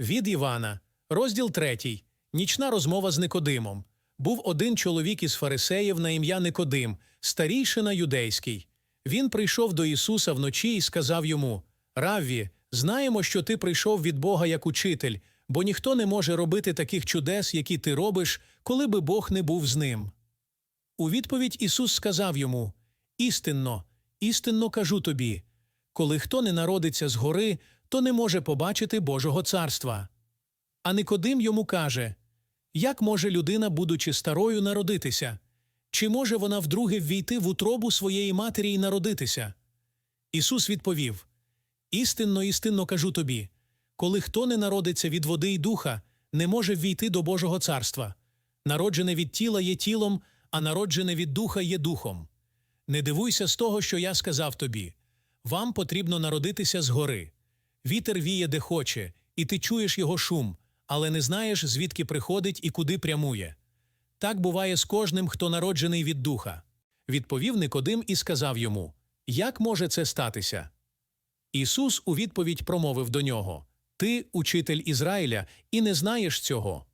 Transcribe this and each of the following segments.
Від Івана, розділ 3. Нічна розмова з Никодимом. Був один чоловік із фарисеїв на ім'я Никодим, старійшина юдейський. Він прийшов до Ісуса вночі і сказав йому: Равві, знаємо, що ти прийшов від Бога як учитель, бо ніхто не може робити таких чудес, які ти робиш, коли би Бог не був з ним. У відповідь Ісус сказав йому: Істинно, істинно кажу тобі, коли хто не народиться згори, то не може побачити Божого царства. А Никодим йому каже: Як може людина, будучи старою, народитися? Чи може вона вдруге ввійти в утробу своєї матері і народитися? Ісус відповів: Істинно, істинно кажу тобі, коли хто не народиться від води й духа, не може ввійти до Божого царства. Народжене від тіла є тілом, а народжене від духа є духом. Не дивуйся з того, що я сказав тобі. Вам потрібно народитися згори. Вітер віє де хоче, і ти чуєш його шум, але не знаєш, звідки приходить і куди прямує. Так буває з кожним, хто народжений від духа. Відповів Никодим і сказав йому: Як може це статися? Ісус у відповідь промовив до нього: Ти, учитель Ізраїля, і не знаєш цього.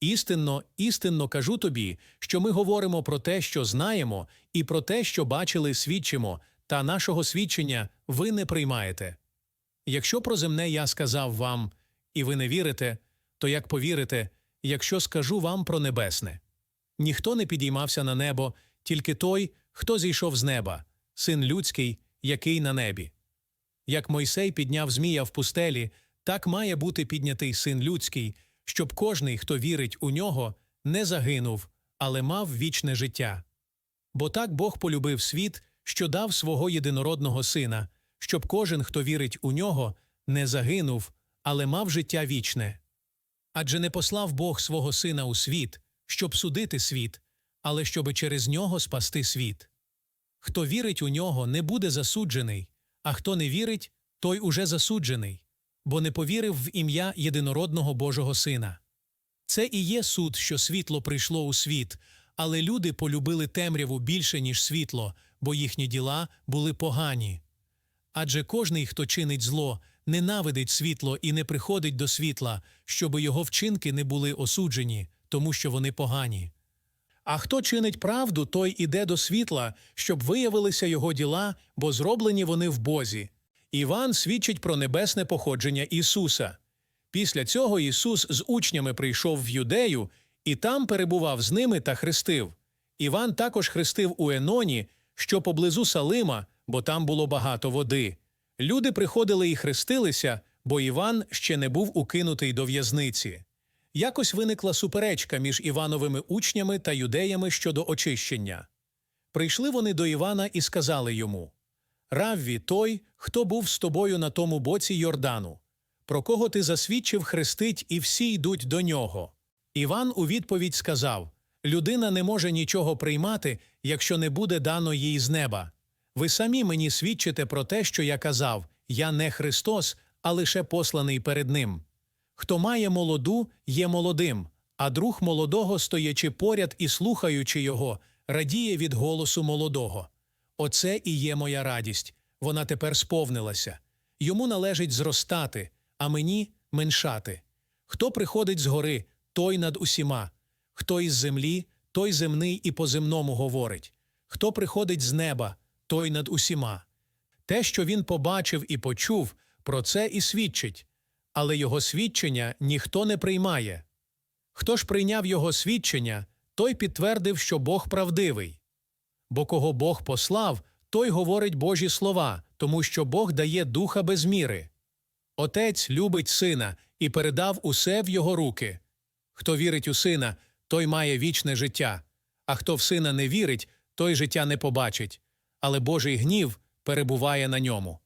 Істинно, істинно кажу тобі, що ми говоримо про те, що знаємо, і про те, що бачили, свідчимо, та нашого свідчення ви не приймаєте. Якщо про земне я сказав вам, і ви не вірите, то як повірите, якщо скажу вам про небесне? Ніхто не підіймався на небо, тільки той, хто зійшов з неба, син людський, який на небі. Як Мойсей підняв змія в пустелі, так має бути піднятий син людський, щоб кожний, хто вірить у нього, не загинув, але мав вічне життя. Бо так Бог полюбив світ, що дав свого єдинородного сина, щоб кожен, хто вірить у нього, не загинув, але мав життя вічне. Адже не послав Бог свого сина у світ, щоб судити світ, але щоби через нього спасти світ. Хто вірить у нього, не буде засуджений, а хто не вірить, той уже засуджений, бо не повірив в ім'я єдинородного Божого Сина. Це і є суд, що світло прийшло у світ, але люди полюбили темряву більше, ніж світло, бо їхні діла були погані. Адже кожний, хто чинить зло, ненавидить світло і не приходить до світла, щоби його вчинки не були осуджені, тому що вони погані. А хто чинить правду, той іде до світла, щоб виявилися його діла, бо зроблені вони в Бозі. Іван свідчить про небесне походження Ісуса. Після цього Ісус з учнями прийшов в Юдею і там перебував з ними та хрестив. Іван також хрестив у Еноні, що поблизу Салима, бо там було багато води. Люди приходили і хрестилися, бо Іван ще не був укинутий до в'язниці. Якось виникла суперечка між Івановими учнями та юдеями щодо очищення. Прийшли вони до Івана і сказали йому Равві, той, хто був з тобою на тому боці Йордану, про кого ти засвідчив хрестить, і всі йдуть до нього. Іван у відповідь сказав Людина не може нічого приймати, якщо не буде дано їй з неба. Ви самі мені свідчите про те, що я казав Я не Христос, а лише посланий перед Ним. Хто має молоду, є молодим, а друг молодого, стоячи поряд і слухаючи його, радіє від голосу молодого. Оце і є моя радість, вона тепер сповнилася. Йому належить зростати, а мені меншати. Хто приходить з гори, той над усіма, хто із землі, той земний і по земному говорить. Хто приходить з неба, той над усіма. Те, що він побачив і почув, про це і свідчить, але його свідчення ніхто не приймає. Хто ж прийняв його свідчення, той підтвердив, що Бог правдивий. Бо кого Бог послав, той говорить Божі слова, тому що Бог дає духа без міри. Отець любить сина і передав усе в його руки. Хто вірить у сина, той має вічне життя, а хто в сина не вірить, той життя не побачить, але Божий гнів перебуває на ньому.